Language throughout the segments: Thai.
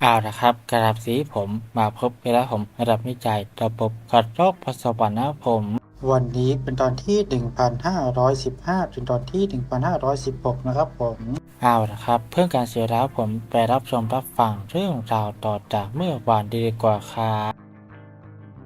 เอาละครับกราบสีผมมาพบเวลาผมระดับวิจัยระบบขัดโรคพสวรรค์นะครับผม วันนี้เป็นตอนที่ 1515 ถึงตอนที่ 1516 นะครับผมเอาละครับ เพื่อการเสียแล้วผมไปรับชมรับฟังเรื่องราวต่อจากเมื่อวานดีกว่าครับ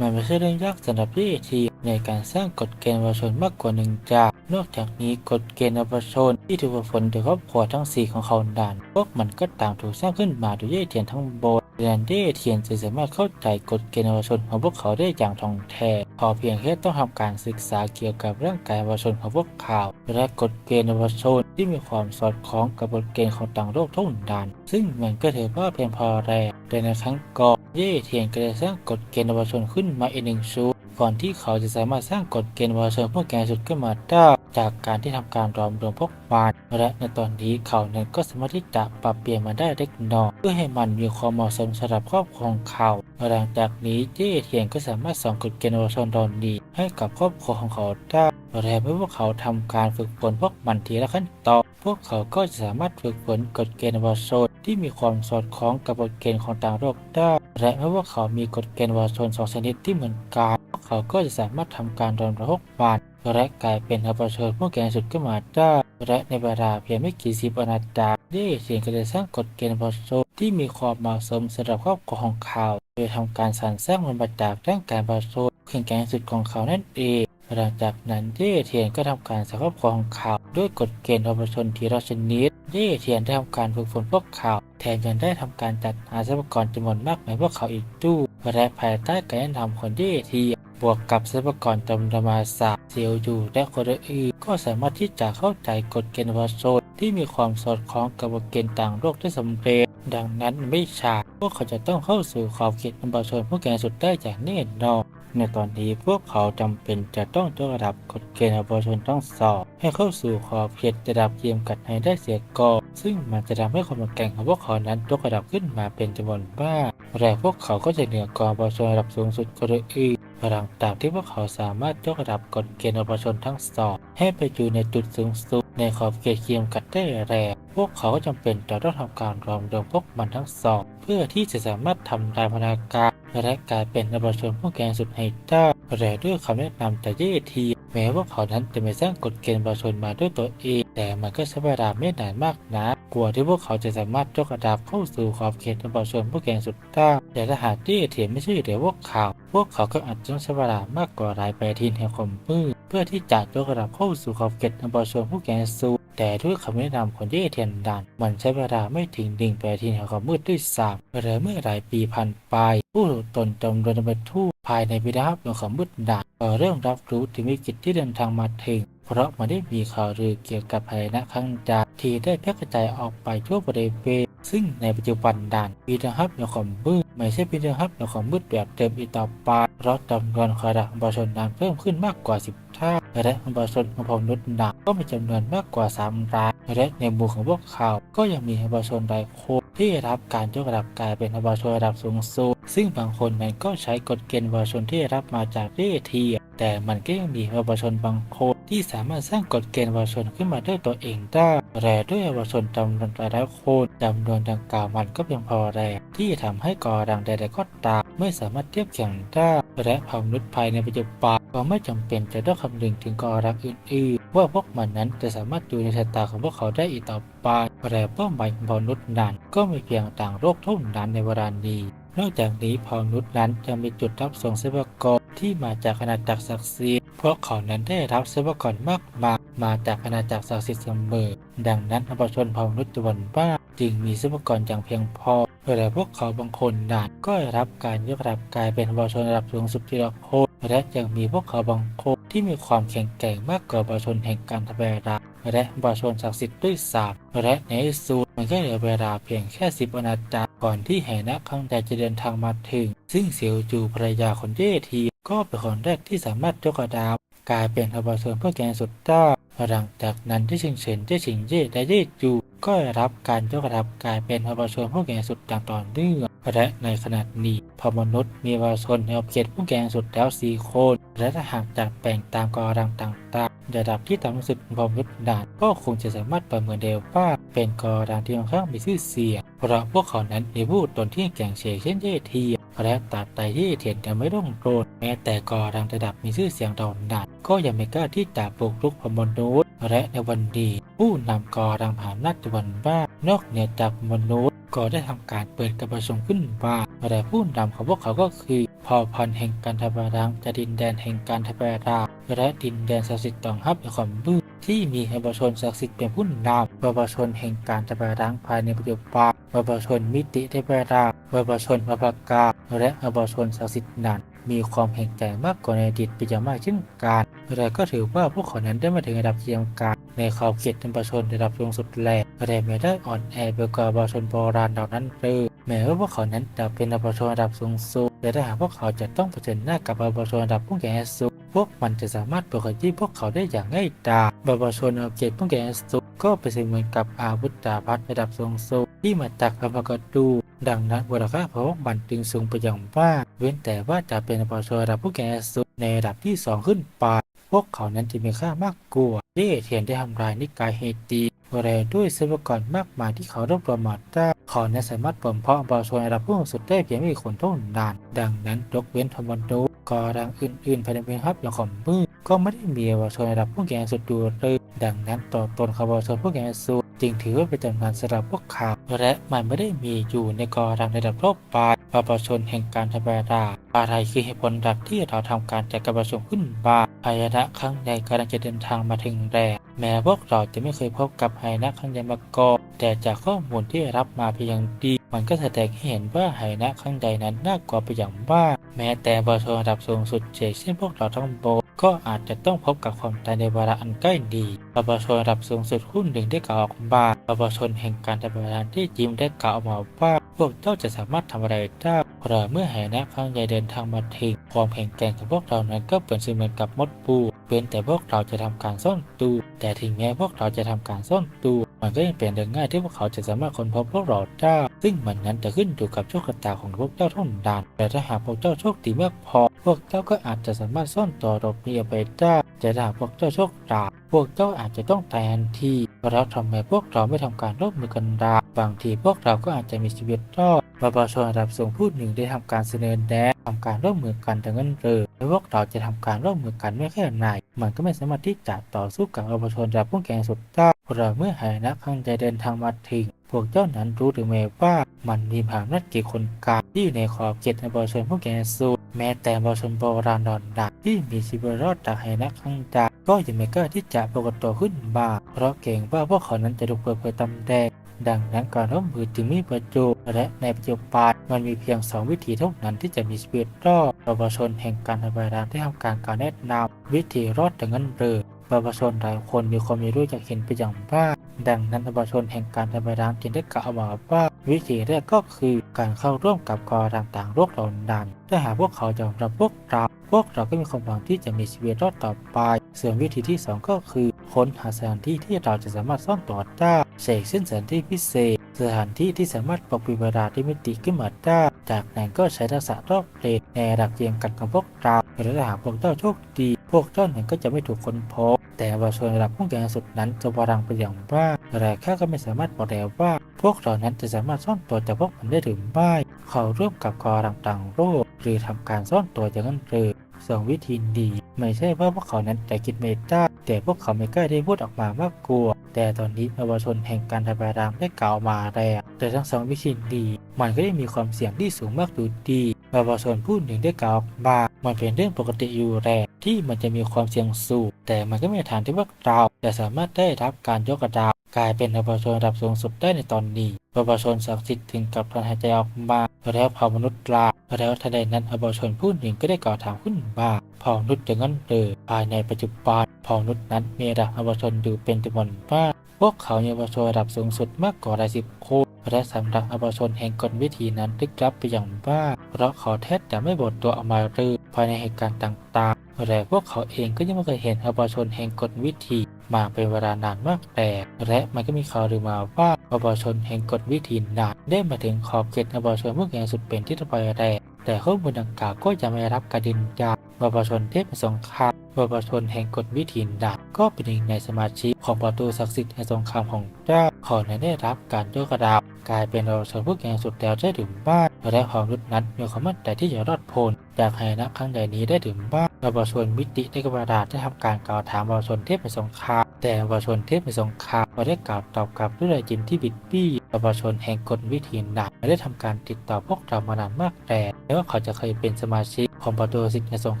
มันไม่ใช่เรื่องยากสำหรับพี่ทีในการสร้างกฎเกณฑ์เยาชนมากกว่าหนึ่งจาก นอกจากนี้กฎเกณฑ์เยาชนที่ถูกฝนโดยครอบครัวทั้งสี่ของเขาดันพวกมันก็ต่างถูกสร้างขึ้นมาโดยเย่เทียนทั้งหมดเรียนเย่เทียนจะสามารถเข้าใจกฎเกณฑ์เยาชนของพวกเขาได้อย่างท่องแท้พอเพียงแค่ต้องทำการศึกษาเกี่ยวกับร่างกายเยาชนของพวกเขาและกฎเกณฑ์เยาชนที่มีความสอดคล้องกับกฎเกณฑ์ของต่างโลกเท่านั้นซึ่งมันก็ถือว่าเพียงพอแล้วแต่ในครั้งก่อน เย่เทียนก็ได้สร้างกฎเกณฑ์เยาวชนขึ้นมาอีกหนึ่งชุดก่อนที่เขาจะสามารถสร้างกฎเกณฑ์วาเชิงพวกแกสุดขึ้นมาได้จากการที่ทำการรวมรวมพวกมันและในตอนนี้เขานั้นก็สามารถที่จะปรับเปลี่ยนมันได้เล็กน้อยเพื่อให้มันมีความเหมาะสมสำหรับครอบครองเขาหลังจากนี้เจ้เทียนก็สามารถส่งกฎเกณฑ์วาเชิงตอนนี้ให้กับครอบครัวของเขาได้และเมื่อพวกเขาทำการฝึกฝนพวกมันทีละขั้นตอนพวกเขาก็จะสามารถฝึกฝนกฎเกณฑ์วาโซนที่มีความสอดคล้องกับกฎเกณฑ์ของต่างโลกได้ และแม้ว่าเขามีกฎเกณฑ์วาชนสองชนิดที่เหมือนกันเขาก็จะสามารถทำการรอนระหกบานและกลายเป็นอัปเชิญผู้แก่สุดขึ้นมาได้และในเวลาเพียงไม่กี่สิบอนาตาได้เสียงก็จะสร้างกฎเกณฑ์อัปเชิญที่มีความเหมาะสมสำหรับครอบครัวของเขาโดยทำการสรรสร้างมันมาจากร่างกายอัปเชิญแข็งแกร่งสุดของเขานั่นเอง หลังจากนั้นเย่เทียนก็ทำการสร้างครอบครัวของเขาด้วยกฎเกณฑ์อัปเชิญทีละชนิดเย่เทียนได้ทำการฝึกฝนพวกเขาแถมยังได้ทำการจัดหาทรัพยากรจำนวนมากในพวกเขาอีกด้วยและภายใต้การแนะนำของเย่เทียนบวกกับทรัพยากรจำนวนมาศาสเซียวยูและคนอื่นก็สามารถที่จะเข้าใจกฎเกณฑ์วาโซนที่มีความสอดคล้องกับกฎเกณฑ์ต่างโลกได้สำเร็จดังนั้นไม่ช้าพวกเขาจะต้องเข้าสู่ขอบเขตอันบาโซนผู้แก่สุดได้อย่างแน่นอน ในตอนนี้พวกเขาจำเป็นจะต้องยกระดับกฎเกณฑ์อันบาโซนต้องสอบ ให้เข้าสู่ขอบเขตระดับเยียมกัดให้ได้เสียก่อนซึ่งมันจะทำให้ความแข็งของพวกเขานั้นยกระดับขึ้นมาเป็นจำนวนมากและพวกเขาก็จะเหนือกว่าบาโซนระดับสูงสุดคนอื่นหลังจากที่พวกเขาสามารถยกระดับกฎเกณฑ์ปชาชนทั้งสองให้ไปอยู่ในจุดสูงสุดในขอบเขตเคียมกัดได้แรงพวกเขาก็จำเป็นจะต้องทำการรวมรวมพวกมันทั้งสองเพื่อที่จะสามารถทำลายพนาการ และกลายเป็นประชาชนผู้แกงสุดให้ได้แต่ด้วยคำแนะนำจากเยทีแม้ว่าเขานั้นจะไม่สร้างกฎเกณฑ์ประชาชนมาด้วยตัวเอง แต่มันก็ใช้เวลาไม่นานมากนะกลัวที่พวกเขาจะสามารถยกระดับเข้าสู่ขอบเขตประชาชนผู้แกงสุดได้แต่ถ้าหากเย่ทียนไม่ใช่เดี๋ยวพวกเขาพวกเขาก็อาจจะต้องใช้เวลามากกว่าหลายปีทีแห่งความมืดเพื่อที่จะยกระดับเข้าสู่ขอบเขตอันบรชนผู้แก่สูงแต่ด้วยคำแนะนำของเย่เทียนดัน มันใช้เวลาไม่ถึงดิ่งแปดทีแห่งความมืดด้วยซ้ำหรือเมื่อหลายปีผ่านไปผู้ตนจำนวนบรรทุกภายในบิดาของความมืดดันเริ่มรับรู้ถึงวิกฤตที่เดินทางมาถึง เพราะมันได้มีข่าวลือเกี่ยวกับภัยนะครั้งจากที่ได้แพร่กระจายออกไปทั่วบริเวณซึ่งในปัจจุบันด่านปีนฮับในความมืดไม่ใช่ปีนฮับในความมืดแบบเดิมอีกต่อไปเพราะจำนวนคาระประชาชนนั้นเพิ่มขึ้นมากกว่า 10 เท่าและประชาชนของพมนุษย์หนักก็มีจำนวนมากกว่า 3 รายและในหมู่ของพวกเขา ก็ยังมีประชาชนหลายคนที่ได้รับการยกระดับกลายเป็นประชาชนระดับสูงสุด ซึ่งบางคนนั้นก็ใช้กฎเกณฑ์ปรชาชนที่รับมาจากเวทีแต่มันก็ยังมีปรชาชนบางคนที่สามารถสร้างกฎเกณฑ์ปรชาชนขึ้นมาด้วยตัวเองได้และด้วยปรชาชนจำนวนหลายคนจำนวนดังกล่าวมันก็เพียงพอแรงที่จะทำให้ก่อดังใดๆก็ตามไม่สามารถเทียบแข่งได้และเผ่ามนุษย์ภายในปัจจุบันก็ไม่จำเป็นจะต้องคำนึงถึงกอรังอื่นๆว่าพวกมันนั้นจะสามารถอยู่ในสายตาของพวกเขาได้อีกต่อไปแต่เป้าหมายของมนุษย์นั้นก็มีเพียงต่างโลกเท่านั้นในเวลานี้ นอกจากนี้พอมนุษย์นั้นจะมีจุดรับส่งทรัพยากรที่มาจากอาณาจักรศักดิ์สิทธิ์เพราะเขานั้นได้รับทรัพยากรมากมายมาจากอาณาจักรศักดิ์สิทธิ์เสมอ ดังนั้นประชาชนเผ่ามนุษย์จำนวนมากจึงมีทรัพยากรอย่างเพียงพอแต่พวกเขาบางคนนั้นก็ได้รับการยกระดับกลายเป็นประชาชนระดับสูงสุดทีละคนและยังมีพวกเขาบางคน ที่มีความแข็งแกร่งมากกว่าประชาชนแห่งการทำเวลา และประชาชนศักดิ์สิทธิ์ด้วยซ้ำและในที่สุดมันก็เหลือเวลาเพียงแค่สิบอนาจักรก่อนที่แห่นะครั้งใดจะเดินทางมาถึง ซึ่งเสียวจูภรรยาของเย่ที ก็เป็นคนแรกที่สามารถยกระดับกลายเป็นอัปเชิญเพื่อแกนสุดได้หลังจากนั้นที่ชิงเฉินที่ชิงเย่และเย่จู ก็ได้รับการยกระดับกลายเป็นอัปเชิญผู้แกนสุดอย่างต่อเนื่องและในขณะนี้พมนุษย์มีประชาชนในอบเขตผู้แกนสุดแล้วสี่คน และถ้าหากจัดแบ่งตามกอรังต่างๆระดับที่ต่ำสุดของความยุทธนานก็คงจะสามารถประเมินได้ว่าเป็นกอดังที่ค่อนข้างมีชื่อเสียงเพราะพวกเขานั้นมีผู้ตนที่แข่งเฉกเช่นเยทีและตราบใดที่เทียนยังไม่ร่งโรนแม้แต่กอดังระดับมีชื่อเสียงเหล่านั้นก็ยังไม่กล้าที่จะปลุกลุกพมนุษย์ และในวันนี้ผู้นำกอดังผ่านนัตวันบ้านอกเหนือจากมนุษย์ก็ได้ทำการเปิดการประชุมขึ้นว่าแต่ผู้นำของพวกเขาก็คือพอพันแห่งการทบารังจะดินแดนแห่งการทบาราและดินแดนศักดิ์สิทธิ์ต่องฮับในความมืดที่มีประชาชนศักดิ์สิทธิ์เป็นผู้นำประชาชนแห่งการทบารังภายในปัจจุบันประชาชนมิติทบาราประชาชนประภากาและประชาชนศักดิ์สิทธิ์นั้น มีความแห่งใจมากกว่าในอดีตเป็นอย่างมากเช่นกันแต่ก็ถือว่าพวกเขานั้นได้มาถึงระดับเทียมการในขอบเขตเป็นประชนระดับสูงสุดแล้วแต่ไม่ได้อ่อนแอไปกว่าประชาชนโบราณเหล่านั้นเลยแม้ว่าพวกเขานั้นจะเป็นประชาชนระดับสูงสุดแต่ถ้าหากพวกเขาจะต้องเผชิญหน้ากับประชาชนระดับผู้แก่สูงพวกมันจะสามารถปกติพวกเขาได้อย่างง่ายดายประชาชนระดับเขตผู้แก่สูงก็เป็นเสมือนกับอาวุธดาบพัดระดับสูงสุดที่มาจากพระมกดู ดังนั้นมูลค่าของพวกมันจึงสูงไปอย่างมาก เว้นแต่ว่าจะเป็นประชระดับผู้แก่สูงในระดับที่สองขึ้นไป พวกเขานั้นจะมีค่ามากกว่าที่เทียนได้ทำลายนิกายเฮตีแรด้วยทรัพยากรมากมายที่เขารวบรวมมาได้เขานั้นสามารถบ่มเพาะประชระดับผู้สุดได้เพียงไม่กี่คนเท่านั้นดังนั้นยกเว้นธรรมนุษย์กอดังอื่นๆภายในเมืองฮับอย่างของมืดก็ไม่ได้มีประชาชนระดับผู้แก่สุดดูเลยดังนั้นต่อตนของประชาชนผู้แก่สุดจึงถือว่าเป็นตำนานสำหรับพวกเขาและมันไม่ได้มีอยู่ในกอดังระดับโลกป ลาประชนแห่งการทำลายราอะไรคือเหตุผลหลักที่เราทำการจัดการประชุมขึ้นมาพายนะครั้งใดกำลังจะเดินทางมาถึงแรกแม้พวกเราจะไม่เคยพบกับไหนะครั้งใดมาก่อนแต่จากข้อมูลที่รับมาเพียงดี มันก็แสดงให้เห็นว่าไหนะครั้งใดนั้นน่ากลัวไปอย่างมากแม้แต่ประชาชนระดับสูงสุดเช่นเช่นพวกเราทั้งหมด ก็อาจจะต้องพบกับความตายในเวลาอันใกล้ดีประชาชนระดับสูงสุดหุ้นหนึ่งได้กล่าวออกมาประชาชนแห่งการทำงานที่ยิมได้กล่าวออกมาว่าพวกเจ้าจะสามารถทำอะไรได้เพราะเมื่อไหนะครั้งใหญ่เดินทางมาถึงความแข็งแกร่งของพวกเรานั้นก็เปรียบเสมือนกับมดปูเว้นแต่พวกเราจะทำการซ่อนตัวแต่ถึงแม้พวกเราจะทำการซ่อนตัว มันก็ยังเป็นเรื่องง่ายที่พวกเขาจะสามารถค้นพบพวกเราได้ซึ่งมันนั้นจะขึ้นอยู่กับโชคชะตาของพวกเจ้าเท่านั้นแต่ถ้าหากพวกเจ้าโชคดีมากพอ พวกเจ้าก็อาจจะสามารถซ่อนตัวหลบหนีออกไปได้แต่ถ้าหากพวกเจ้าโชคร้ายพวกเจ้าอาจจะต้องตายทันทีแล้วทำไมพวกเราไม่ทำการร่วมมือกันดาบางทีพวกเราก็อาจจะมีชีวิตรอดประชาชนระดับสูงผู้หนึ่งได้ทำการเสนอแนะ ทำการร่วมมือกันดังนั้นเลยและพวกเราจะทำการร่วมมือกันไม่แค่ไหนมันก็ไม่สามารถที่จะต่อสู้กับประชนระดับผู้แก่สุดได้เพราเมื่อหายนะข้างใจเดินทางมาถึงพวกเจ้านั้นรู้หรือไม่ว่ามันมีมหาอำนาจกี่คนกลางที่อยู่ในขอบเขตในประชาชนผู้แก่สุดแม้แต่ประชนโบราณดอนดักที่มีชีวิตรอดจากหายนะข้างใจก็ยังไม่กล้าที่จะปรากฏตัวขึ้นมาเพราะเกรงว่าพวกเขานั้นจะถูกเปิดเผยตำแหน่งดังนั้นการร่วมมือจึงมีประโยชน์และในปัจจุบัน มันมีเพียงสองวิธีเท่านั้นที่จะมีชีวิตรอดประชาชนแห่งการทำลายร้างได้ทำการการแนะนำวิธีรอดดังนั้นเลยประชาชนหลายคนมีความมีรู้อยากเห็นไปอย่างมากดังนั้นประชาชนแห่งการทำลายร้างจึงได้กล่าวมาว่าวิธีแรกก็คือการเข้าร่วมกับกอต่างๆโลกเหล่านั้นถ้าหากพวกเขายอมรับพวกเรา พวกเราก็มีความหวังที่จะมีชีวิตรอดต่อไป ส่วนวิธีที่สองก็คือค้นหาสถานที่ที่เราจะสามารถซ่อนตัวได้เสกเส้นสถานที่พิเศษ สถานที่ที่สามารถปกปิดเวลาที่มิติขึ้นมาได้ จากนั้นก็ใช้ทักษะรอบเลนในระดับเทียมกันของพวกเราและถ้าหากพวกเจ้าโชคดี พวกเจ้านั้นก็จะไม่ถูกคนพบแต่ว่าส่วนระดับผู้แก่สุดนั้นจะวารังไปอย่างมากแต่ข้าก็ไม่สามารถบอกได้ว่า พวกเรานั้นจะสามารถซ่อนตัวจากพวกมันได้หรือไม่เขาร่วมกับกอต่างๆโลกหรือทำการซ่อนตัวอย่างนั้นหรือ สองวิธีดี ไม่ใช่ว่าพวกเขานั้นจะคิดไม่ได้แต่พวกเขาไม่กล้าได้พูดออกมามากลัว แต่ตอนนี้เยาวชนแห่งการทำลายรางได้กล่าวมาแล้วแต่ทั้งสองวิธีดี มันก็ได้มีความเสี่ยงที่สูงมากดูดีเยาวชนผู้หนึ่งได้กล่าวออกมามันเป็นเรื่องปกติอยู่แล้วที่มันจะมีความเสี่ยงสูงแต่มันก็ไม่มีทางที่พวกเราจะสามารถได้รับการยกระดับกลายเป็นประชาชนระดับสูงสุดได้ในตอนนี้ ประชาชนศักดิ์สิทธิ์ถึงกับถอนหายใจออกมาแล้วเผ่ามนุษย์ลาแล้วทันใดนั้นประชาชนผู้หนึ่งก็ได้กล่าวถามขึ้นว่าเผ่ามนุษย์อย่างนั้นเดิภายในปัจจุบันเผ่ามนุษย์นั้นมีระดับประชาชนอยู่เป็นจำนวนมากพวกเขามีประชาชนระดับสูงสุดมากกว่าหลายสิบคนและสำหรับประชาชนแห่งกลวิธีนั้นลึกลับไปอย่างมาเพราะเขาแทบจะไม่บดตัวออกมาเลยภายในเหตุการณ์ต่างๆแต่พวกเขาเองก็ยังไม่เคยเห็นประชาชนแห่งกลวิธี มาเป็นเวลานานมากแต่ และมันก็มีข่าวลือมาว่าอบชนแห่งกฎวิธีนานได้มาถึงขอบเขตอบชนเมื่อไงสุดเป็นที่ตะไปแรกแต่ข้อมูลดังกล่าวก็จะไม่รับการยืนยันว่าบบชนเทพสงครามว่าประชนแห่งกฎวิถีดักก็เป็นหนึ่งในสมาชิกของประตูศักดิ์สิทธิ์แห่งสงครามของเจ้าขอในได้รับการยกระดับ กลายเป็นเราชนผู้แก่งสุดแล้วได้ถึงบ้านและความรุดนั้นมีความมั่นใจที่จะรอดพ้นจากไหนะครั้งใดนี้ได้ถึงบ้านเราประชาชนมิติได้กระดาษได้ทำการกล่าวถามประชาชนเทพในสงครามแต่ประชาชนเทพในสงครามก็ได้กล่าวตอบกลับด้วยรอยยิ้มที่บิดบี้ประชาชนแห่งกฎวิถีหนักไม่ได้ทำการติดต่อพวกเรามานานมากแต่แม้ว่าเขาจะเคยเป็นสมาชิกของประตูสิทธิ์ในสง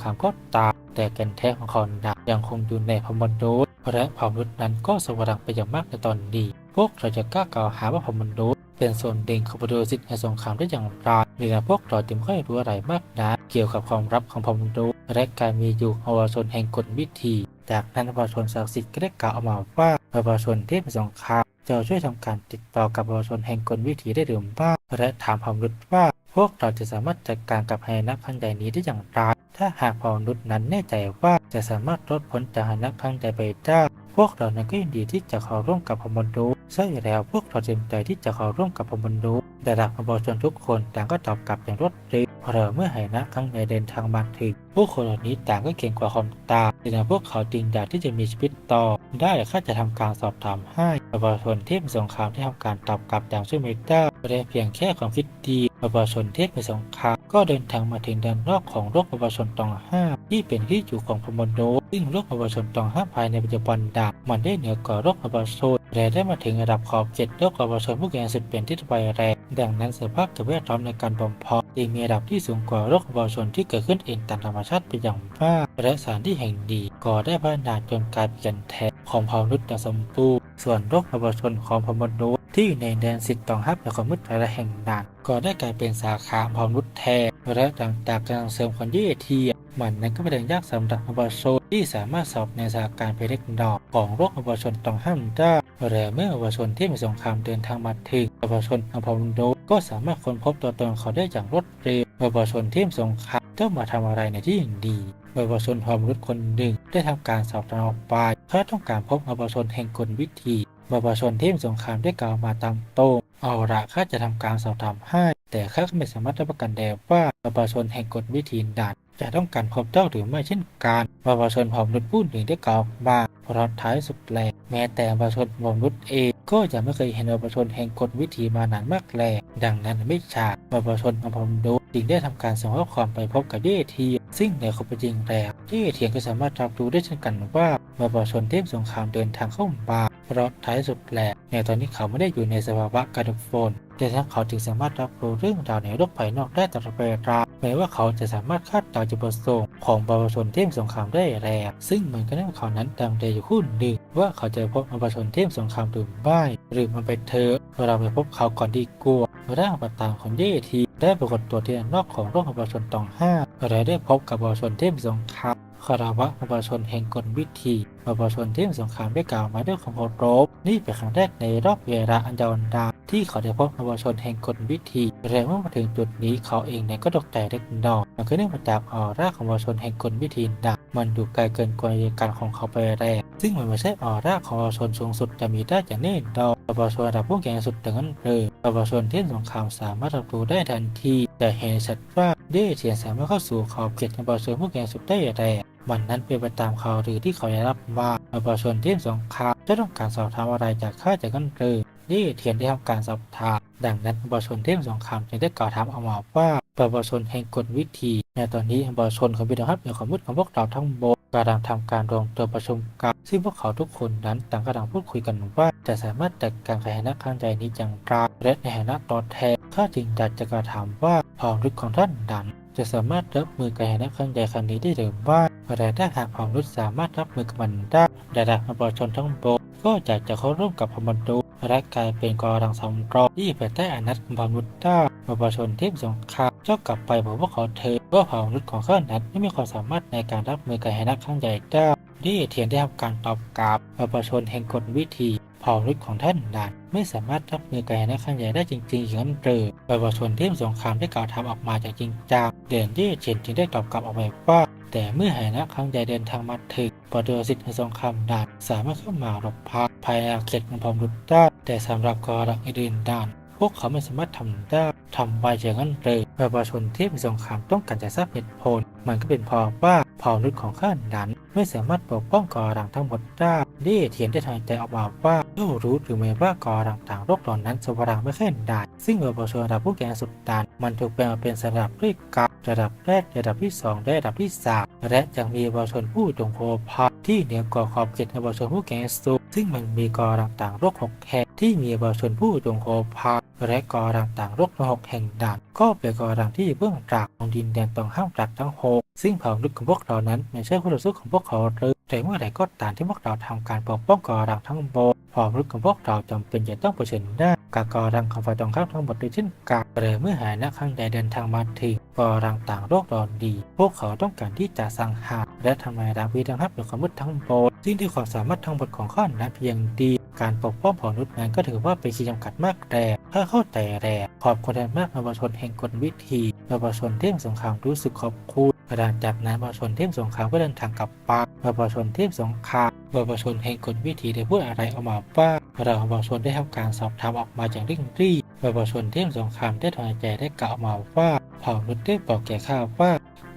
ครามก็ตามแต่แกนแท้ของเขาหนักยังคงอยู่ในพมนดูและพมนุษย์นั้นก็สว่างไปอย่างมากในตอนนี้พวกเราจะกล้ากล่าวหาว่าพมนุษ เป็นส่วนเด่งของประตูสิทธิ์ในสงครามได้อย่างไรหรือพวกเราจึงไม่รู้อะไรมากนะเกี่ยวกับความลับของพมนุษย์และการมีอยู่ของประชาชนแห่งกฎวิธี จากนั้นประชาชนศักดิ์สิทธิ์ก็ได้กล่าวออกมาว่าประชาชนเทพสงครามจะช่วยทำการติดต่อกับประชาชนแห่งกลวิถีได้หรือไม่และถามพมนุษย์ว่าพวกเราจะสามารถจัดการกับไหนักครั้งใดนี้ได้อย่างไร ถ้าหากพมนุษย์นั้นแน่ใจว่าจะสามารถลดพ้นจากไหนักครั้งใดไปได้ พวกเรานั้นก็ยินดีที่จะเข้าร่วมกับพมนุษย์ใช่แล้วพวกเราเต็มใจที่จะเข้าร่วมกับพมนุษย์แต่หลักประชาชนทุกคนต่างก็ตอบกลับอย่างรวดเร็วเพราะเมื่อไหนะครั้งใดเดินทางมาถึงผู้คนเหล่านี้ต่างก็เก่งกว่าความตาดังนั้นพวกเขาจึงอยากที่จะมีชีวิตต่อ ได้ข้าจะทำการสอบถามให้ประชาชนเทพสงครามที่ทำการตอบกลับอย่างช่วยเมตาได้ เพียงแค่ความคิดดีประชาชนเทพไปสงครามก็เดินทางมาถึงด้านนอกของโลกประชาชนตองห้าที่เป็นที่อยู่ของพมโนซึ่งโลกประชาชนตองห้าภายในปัจจุบันดาบมันได้เหนือกว่าโลกประชาชนและได้มาถึงระดับขอบเขตโลกประชาชนผู้แก่สุดเป็นที่ไปแรงดังนั้นสภาพแวดล้อมในการบ่มเพาะจึงมีระดับที่สูงกว่าโลกประชาชนที่เกิดขึ้นเองตามธรรมชาติเป็นอย่างมากและสถานที่แห่งดีก็ได้พัฒนาจนกลายเป็นแท้ของเผ่ามนุษย์อย่างสมบูรณ์ส่วนโลกประชาชนของพมโน ที่อยู่ในแดนสิทธิ์ตองฮับและความมืดและแห่งนานก็ได้กลายเป็นสาขาเผ่ามนุษย์แท้และหลังจากการเสริมคนเย่เทียมันนั้นก็เป็นเรื่องยากสำหรับประชาชนที่สามารถสอบในสถานการณ์เพล็กดอกของโรคประชาชนต้องห้ามได้และเมื่อประชาชนที่มีสงครามเดินทางมาถึงประชาชนอำเภอโดก็สามารถค้นพบตัวตนเขาได้อย่างรวดเร็วประชาชนที่มีสงครามต้องมาทำอะไรในที่อย่างดีประชาชนพอมนุษคนหนึ่งได้ทำการสอบถามออกไปเขาต้องการพบประชาชนแห่งกลวิธี ประชาชนที่มีสงครามได้กล่าวมาตามตรงเอาละข้าจะทำการสอบถามให้ แต่ข้าก็ไม่สามารถรับประกันได้ว่าประชาชนแห่งกฎวิธีดันจะต้องการพบเจ้าหรือไม่เช่นกันประชาชนผ่ามนุษย์ผู้หนึ่งได้กล่าวมาเพราะท้ายสุดแลแม้แต่ประชาชนผ่มนุษย์เองก็จะไม่เคยเห็นประชาชนแห่งกฎวิธีมานานมากแล้วดังนั้นไม่ช้าประชาชนเผ่ามนุษย์จึงได้ทำการส่งข้อความไปพบกับเยทีซึ่งในความเป็นจริงแล้วเยเทียก็สามารถรับรู้ได้เช่นกันว่าประชาชนเทพสงครามเดินทางเข้ามา เพราะท้ายสุดแลในตอนนี้เขาไม่ได้อยู่ในสภาวะการโฟนแต่ทั้งเขาจึงสามารถรับรู้เรื่องราวในโลกภายนอกได้ตลอดเวลาแม้ว่าเขาจะสามารถคาดเดาจุดประสงค์ของประชาชนเทพสงครามได้แล้ว ซึ่งเหมือนกับที่เขานั้นดังใจอยู่คู่หนึ่งว่าเขาจะพบประชาชนเทพสงครามหรือไม่หรือมันไปเถอะเราไปพบเขาก่อนดีกว่าร่างประตามของเยที ได้ปรากฏตัวที่นนอกของโลกของประชาชนตองห้าและได้พบกับประชาชนเทพสงครามคาราวะประชาชนแห่งกลวิธีประชาชนที่มีสงครามได้กล่าวมาด้วยความเคารพนี่เป็นครั้งแรกในรอบเวลาอันยาวนานที่เขาได้พบประชาชนแห่งกลวิธีและเมื่อมาถึงจุดนี้เขาเองเนี่ยก็ตกใจเล็กน้อยมันก็เนื่องมาจากออร่าของประชาชนแห่งกลวิธีดัง มันดูไกลเกินกว่าการของเขาไปแรงซึ่งมันไม่ใช่ออร่าของประชาชนสูงสุดจะมีได้อย่างแน่นอนประชาชนระดับผู้แก่สุดดังนั้นเลยประชาชนที่สงครามสามารถรับรู้ได้ทันทีแต่เห็นชัดว่าเดเทียนสามารถเข้าสู่ขอบเขตของประชาชนผู้แก่สุดได้แรงวันนั้นเป็นไปตามข่าวหรือที่เขาได้รับว่าประชาชนที่สงครามจะต้องการสอบถามอะไรจากข้าจากกันเลยนี่เทียนได้ทำการสอบถามดังนั้นประชาชนที่สงครามจึงได้กล่าวถามออกมาว่า ประชาชนแห่งกฎวิธี ในตอนนี้ประชาชนของพิทักษ์อยู่ของมุดของพวกเราทั้งหมดกำลังทำการรวมตัวประชุมกันซึ่งพวกเขาทุกคนนั้นต่างกำลังพูดคุยกันว่า จะสามารถจัดการแข่งขันครั้งใดนี้อย่างไรและในฐานะตอนแทนข้าจึงอยากจะกระถามว่าความรู้ของท่านนั้นจะสามารถรับมือกับเหตุการณ์ใหญ่ครั้งนี้ได้หรือไม่แต่ถ้าหากความรู้สามารถรับมือกับมันได้ระดับประชาชนทั้งหมดก็อยากจะเข้าร่วมกับพมันดูและกลายเป็นกำลังสำรองที่ภายใต้อานัตของพานุษย์ได้ประชาชนเทพสงคราม เจ้ากลับไปบอกว่าเขาเธอว่าเผ่ามนุษย์ของข้านั้นไม่มีความสามารถในการรับมือกับเหตุการณ์ครั้งใหญ่ได้าที่เทียนได้ทำการตอบกลับประชาชนแห่งกฎวิธีเผ่ามนุษย์ของท่านนั้นไม่สามารถรับมือกับเหตุการณ์ครั้งใหญ่ได้จริงๆอย่างนั้นเลยประชาชนเทพสงครามได้กล่าวทำออกมาจากจริงจังเด่นที่เทียนจึงได้ตอบกลับออกไปว่าแต่เมื่อหายนะครั้งใหญ่เดินทางมาถึงปรสิทธิ์ในสงครามดานสามารถเข้ามาหลบพักภายในเขตของพมรุษได้แต่สำหรับกอรักอื่นๆด้าน พวกเขาไม่สามารถทำได้ ทำไว้อย่างนั้นเลยประชาชนที่มีสงครามต้องการจะทราบเหตุผล มันก็เป็นเพราะว่าเผ่านุษย์ของข้านั้น ไม่สามารถปกป้องกอรังทั้งหมดได้ด้เทียนได้ทางใจออกมาว่ารู้รู้หรือไม่ว่ากอรังต่างโรคหล่านั้นสวรังไม่แค่ได้ซึ่งประชาชนระดับผู้แก่สุดดานมันถูกแบ่งเป็นระดับด้วยกับระดับแรกระดับที่สองและระดับที่สามและยังมีประชาชนผู้ตรงโคพาที่เหนือกว่าขอบเขตในประชาชนผู้แก่สุดซึ่งมันมีกอรังต่างโรคหกแห่งที่มีประชาชนผู้ตรงโคพา และกอรังต่างโรคหกแห่งด่านก็เป็นกอรังที่เบื้องหลักของดินแดนตองห้ามรักทั้งหกซึ่งเผ่ามนุษย์ของพวกเรานั้นไม่ใช่คู่ต่อสู้ของพวกเขาเลยแต่เมื่อใดก็ตามที่พวกเราทำการปกป้องก่อรังทั้งหมดเผ่ามนุษย์ของพวกเราจำเป็นจะต้องเผชิญหน้ากับก่อรังของฝ่ายตรงข้ามทั้งหมดด้วยเช่นกันแต่เมื่อหายนะข้างใดเดินทางมาถึงก่อรังต่างโรคดอนดี พวกเขาต้องการที่จะสังหารและทำลายรังพีทั้งห้าเป็นความมืดทั้งหมดซึ่งด้วยความสามารถทั้งหมดของข้อนั้นเพียงดี การปกป้องผ่ามนุษย์นั้นก็ถือว่าเป็นขีดจำกัดมากแต่ถ้าเข้าแต่แรกขอบคุณมากประชาชนแห่งกฎวิธีประชาชนเที่ยงสงครามรู้สึกขอบคุณหลังจากนั้นประชาชนเที่ยงสงครามก็เดินทางกลับป่าประชาชนเที่ยงสงครามประชาชนแห่งกฎวิธีได้พูดอะไรออกมาว่าเราประชาชนได้ทำการสอบถามออกมาอย่างเร่งรีบประชาชนเที่ยงสงครามได้ถอนใจได้กล่าวมาว่าเผ่ามนุษย์ได้บอกแก่ข้าว่า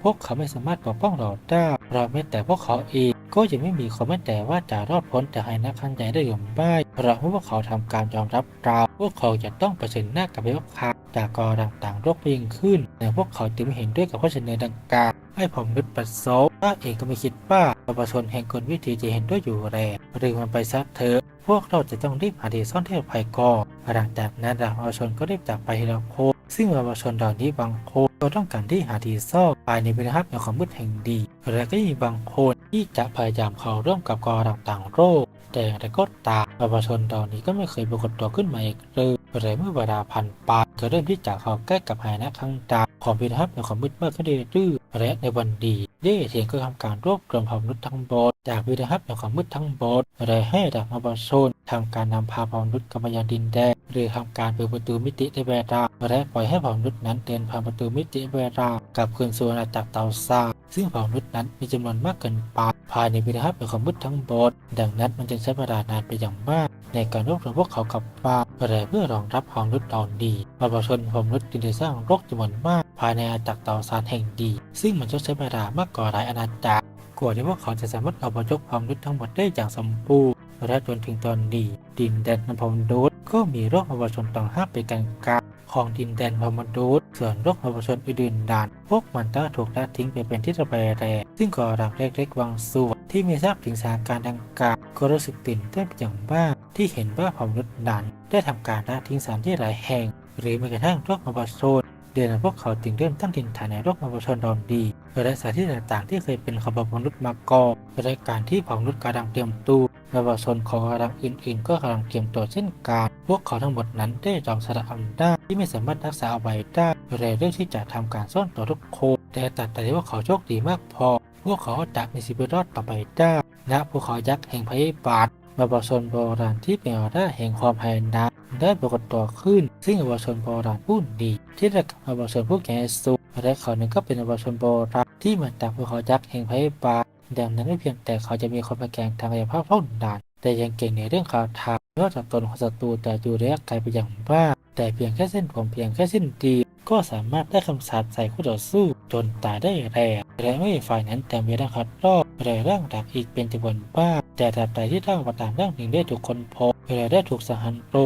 วกเขาไม่สามารถปกป้องเราได้เราแม้แต่พวกเขาเองก็ยังไม่มีความแม้แต่ว่าจะรอดพ้นจากไอ้นักขันใหญ่ได้หรือไม่เพราะพวกเขาทำการยอมรับเราพวกเขาจะต้องเผชิญหน้ากับพวกเขาจากกอต่างๆโรคเพียงขึ้นแต่พวกเขาจึงไม่เห็นด้วยกับข้อเสนอดังกล่าวให้ผมนึกประสบว่าเองก็ไม่คิดว่าประชาชนแห่งกลวิธีจะเห็นด้วยอยู่แรงหรือมันไปซะเถอะพวกเราจะต้องรีบหาที่ซ่อนที่ปลอดภัยก่อนหลังจากนั้นประชาชนก็รีบจากไปทีละคนซึ่งประชาชนเหล่านี้บางคน ก็ต้องการที่หาที่ซ่อนภายในบริษัทในความมืดแห่งดีและก็มีบางคนที่จะพยายามเข้าร่วมกับกองต่างๆโรค แต่อย่างไรก็ตามประชาชนเหล่านี้ก็ไม่เคยปรากฏตัวขึ้นมาอีกเลยเลยเมื่อเวลาผ่านไปก็เริ่มที่จะเข้าใกล้กับหายนะข้งดาของพิทักษ์ในความมืดเมากขึ้นเรื่อยๆและในวันดีเย่เทียนก็ทำการรวบรวมเผ่ามนุษย์ทั้งหมดจากพิทักษ์ในความมืดทั้งหมดและให้ดักมาประชาชนทำการนำพาเผ่ามนุษย์กลับมายังดินแดน หรือทำการเปิดประตูมิติในเวลาและปล่อยให้เผ่ามนุษย์นั้นเดินผ่านประตูมิติเวลากลับคืนสู่อาณาจักรเตาซาซึ่งเผ่ามนุษย์นั้นมีจำนวนมากเกินไปภายในพิทักษ์ในความมืดทั้งหมดดังนั้นมันจึงใช้เวลานานไปอย่างมาก ในการรวบรวมพวกเขากลับมาแต่เพื่อรองรับเผ่ามนุษย์เหล่านี้ประชาชนเผ่ามนุษย์จึงได้สร้างโรคจำนวนมาก ภายในอาณาจักรเตาซานแห่งดี ซึ่งมันจะใช้เวลามากกว่าหลายอาณาจักรกว่าที่พวกเขาจะสามารถเอาประยกความนุษย์ทั้งหมดได้อย่างสมบูรณ์และจนถึงตอนนี้ดินแดนนพมนุษย์ ก็มีโรคประชาชนต่างห้าเป็นกันกาของดินแดนพมนุษย์ส่วนโรคประชาชนอื่นๆด่าน พวกมันต้องถูกละทิ้งไปเป็นที่ระบายแรงซึ่งก่อรังเล็กๆบางส่วนที่มีทราบถึงสถานการณ์ดังกล่าวก็รู้สึกตื่นเต้นอย่างมากที่เห็นว่าพมนุษย์นั้นได้ทำการละทิ้งสานที่หลายแห่ง หรือแม้กระทั่งโรคประชาชนเดือนพวกเขาจึงเริ่มตั้งถิ่นฐานในโลกมนุษย์ชนดอนดีและสถานที่ต่างๆที่เคยเป็นของมนุษย์มาก่อนและการที่เผ่ามนุษย์กำลังเตรียมตัว และประชาชนของกำลังอื่น ๆ ก็กำลังเตรียมตัวเช่นกัน พวกเขาทั้งหมดนั้นได้ยอมสละอำนาจที่ไม่สามารถรักษาเอาไว้ได้และเรื่องที่จะทำการซ่อนตัวทุกคนแต่ตัดแต่ที่ว่าเขาโชคดีมากพอ พวกเขาจะมีชีวิตรอดต่อไปได้และพวกเขายักษ์แห่งพยาบาทบรรพชนโบราณที่เป็นออร่าแห่งความพยายาได้ปรากฏตัวขึ้น ซึ่งบรรพชนโบราณผู้ดีที่ได้กับบรรพชนผู้แกสูงและเขาหนึ่งก็เป็นบรรพชนโบราณที่มาจากภูเขายักษ์แห่งพยาบาล ดังนั้นไม่เพียงแต่เขาจะมีความแข็งทางกายภาพเท่านั้นแต่ยังเก่งในเรื่องข่าวทางนอกจากตนของศัตรูแต่อยู่ระยะไกลไปอย่างมากแต่เพียงแค่เส้นผมเพียงแค่เส้นเดีก็สามารถได้คำสาปใส่คู่ต่อสู้จนตายได้แรงและไม่ฝ่ายนั้นแต่มีร่างคัดรอบและร่างดักอีกเป็นจำนวนมากแต่ตราบใดที่ร่างประตามร่างหนึ่งได้ถูกคนพบและได้ถูกสังหารโปร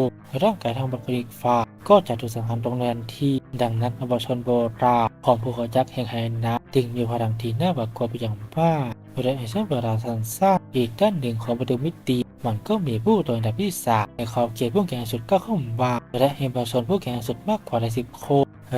ร่างกายทางบุคลิกฟ้าก็จะถูกสังหารตรงแรนที่ดังนั้นอวชนโบราณของภูเขยักแห่งไฮนะจึงมีพลังที่น่าหวาดกลัวไปอย่างมาก และในช่วงเวลาสั้นๆอีกด้านหนึ่งของประตูมิติมันก็มีผู้โดยอันดับที่สามในขอบเขตผู้แข่งสุดก็เข้ามาและเห็นประชาชนผู้แข่งสุดมากกว่าหลายสิบโค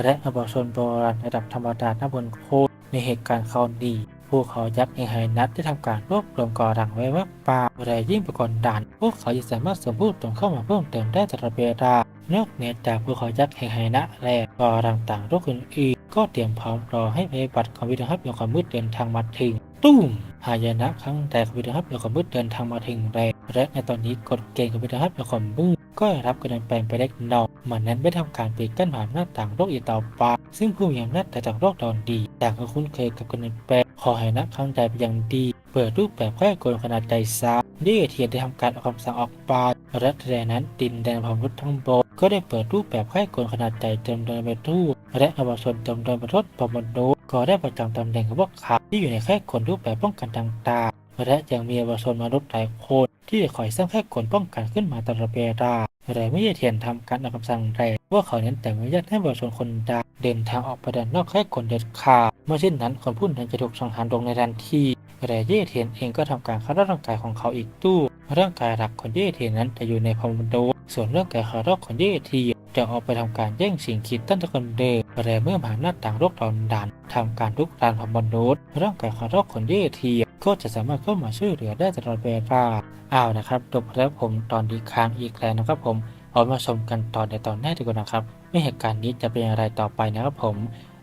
และประชาชนโบราณระดับธรรมดาหน้าบนโคในเหตุการณ์คราวนี้พวกเขายักษ์เองไฮนัทได้ทำการรวบรวมก่อรังไว้ว่าป่าและยิ่งไปกว่าด่าน พวกเขายังสามารถสมบูรณ์ตรงเข้ามาเพิ่มเติมได้ตลอดเวลานอกเหนือจากพวกเขายักษ์แห่งไฮนะและก่อรังต่างโรคอื่นๆก็เตรียมพร้อมรอให้พยบัตรของวิทยาฮับยองความมืดเดินทางมาถึง ตุ้มหายนะครั้งแต่วิทยาฮับแล้วามมืดเดินทางมาถึงแรงและในตอนนี้กฎเกณฑ์ของวิทยาฮับแล้วามมืดก็ได้รับการเปลี่ยนแปลงไปเล็กน้อยมันนั้นไม่ทำการปิดกั้นผ่านหน้าต่างโรคอีกต่อไปซึ่งผู้มีอำนาจแต่จากโรคดอนดีต่างก็คุ้นเคยกับการเปลี่ยนแปลงขอให้นักข้างใจเป็นอย่างดี เปิดรูปแบบแค่กลขนาดใจซา ดีเทียนได้ทำการออกคำสั่งออกไปและแต่นั้นดินแดนพมนุษทั้งหมดก็ได้เปิดรูปแบบให้คนขนาดใหญ่เต็มเดินไปทูตและเยาวชนเต็มดินประทศปมนุษย์ก็ได้ประจำตำแหน่งกับพวกเขาที่อยู่ในแค่คนรูปแบบป้องกันต่างๆและยังมีเยาวชนมนุษย์หลายคนที่คอยสร้างแค่คนป้องกันขึ้นมาตลอดเวลาแต่ไม่ได้เทียนทำการออกคำสั่งแรงว่าเขาเน้นแต่ไม่ยัดให้เยาวชนคนใดเดินทางออกไปด้านนอกแค่คนเด็ดขาดเมื่อเช่นนั้นคนผู้นั้นจะถูกสังหารลงในทันที แต่เย่เทียนเองก็ทำการคัดร่างกายของเขาอีกตู้ร่างกายหลักของเย่เทียนนั้นจะอยู่ในพมโด ส่วนร่างกายคารอกของเย่เทียนจะออกไปทำการแย่งชิงคิดตั้งแต่คนเดิมแต่เมื่อมหาหน้าต่างโลกตอนดันทำการลุกรานพมโดร่างกายคารอกของเย่เทียนก็จะสามารถเข้ามาช่วยเหลือได้ตลอดเวลาอ้าวนะครับจบแล้วผมตอนดีค้างอีกแล้วนะครับผมเอามาชมกันตอนในตอนหน้าดีกว่านะครับไม่เหตุการณ์นี้จะเป็นอย่างไรต่อไปนะครับผม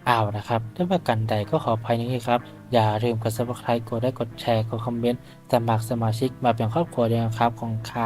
อ้าวนะครับถ้าประกันใดก็ขออภัยนี้ครับ อย่าลืมกด subscribe กดได้กดแชร์ กดคอมเมนต์ สมัครสมาชิกมาเป็นครอบครัวเดียวกันครับของค่ะ